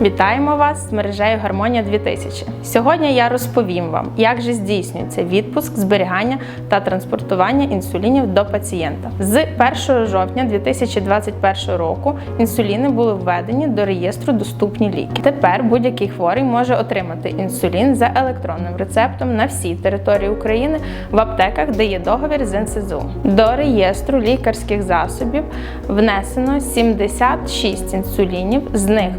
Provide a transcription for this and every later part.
Вітаємо вас з мережею Гармонія 2000. Сьогодні я розповім вам, як же здійснюється відпуск, зберігання та транспортування інсулінів до пацієнта. З 1 жовтня 2021 року інсуліни були введені до реєстру доступні ліки. Тепер будь-який хворий може отримати інсулін за електронним рецептом на всій території України в аптеках, де є договір з НСЗУ. До реєстру лікарських засобів внесено 76 інсулінів, з них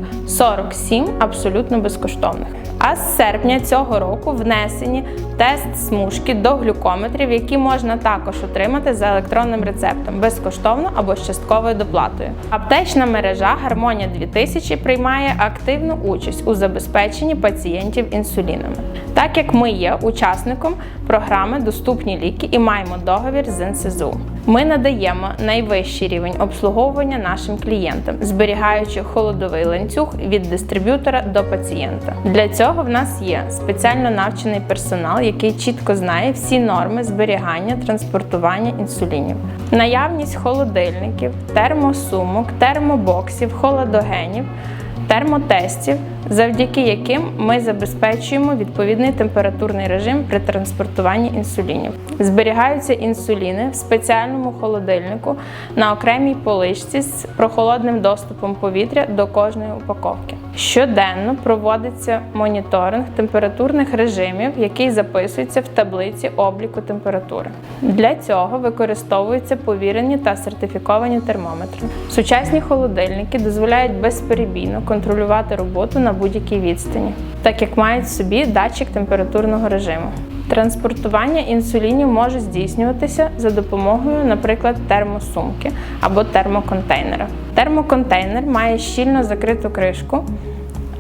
47 абсолютно безкоштовних. А з серпня цього року внесені тест смужки до глюкометрів, які можна також отримати за електронним рецептом безкоштовно або з частковою доплатою. Аптечна мережа Гармонія 2000 приймає активну участь у забезпеченні пацієнтів інсулінами, так як ми є учасником програми Доступні ліки і маємо договір з НСЗУ. Ми надаємо найвищий рівень обслуговування нашим клієнтам, зберігаючи холодовий ланцюг від дистриб'ютора до пацієнта. Для цього в нас є спеціально навчений персонал, який чітко знає всі норми зберігання транспортування інсулінів. Наявність холодильників, термосумок, термобоксів, холодогенів термотестів, завдяки яким ми забезпечуємо відповідний температурний режим при транспортуванні інсулінів. Зберігаються інсуліни в спеціальному холодильнику на окремій поличці з прохолодним доступом повітря до кожної упаковки. Щоденно проводиться моніторинг температурних режимів, який записується в таблиці обліку температури. Для цього використовуються повірені та сертифіковані термометри. Сучасні холодильники дозволяють безперебійно контролювати роботу на будь-якій відстані, так як мають в собі датчик температурного режиму. Транспортування інсулінів може здійснюватися за допомогою, наприклад, термосумки або термоконтейнера. Термоконтейнер має щільно закриту кришку,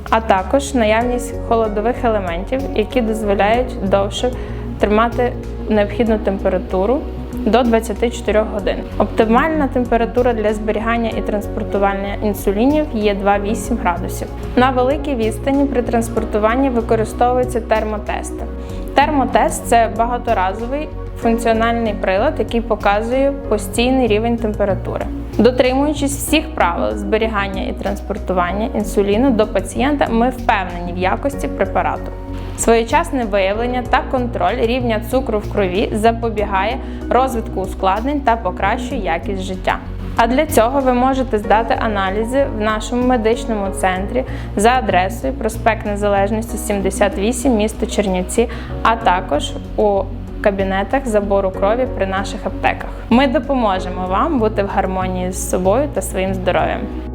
а також наявність холодових елементів, які дозволяють довше тримати необхідну температуру до 24 годин. Оптимальна температура для зберігання і транспортування інсулінів є 2,8 градусів. На великій відстані при транспортуванні використовуються термотести. Термотест це багаторазовий функціональний прилад, який показує постійний рівень температури. Дотримуючись всіх правил зберігання і транспортування інсуліну до пацієнта, ми впевнені в якості препарату. Своєчасне виявлення та контроль рівня цукру в крові запобігає розвитку ускладнень та покращує якість життя. А для цього ви можете здати аналізи в нашому медичному центрі за адресою проспект Незалежності 78, місто Чернівці, а також у кабінетах забору крові при наших аптеках. Ми допоможемо вам бути в гармонії з собою та своїм здоров'ям.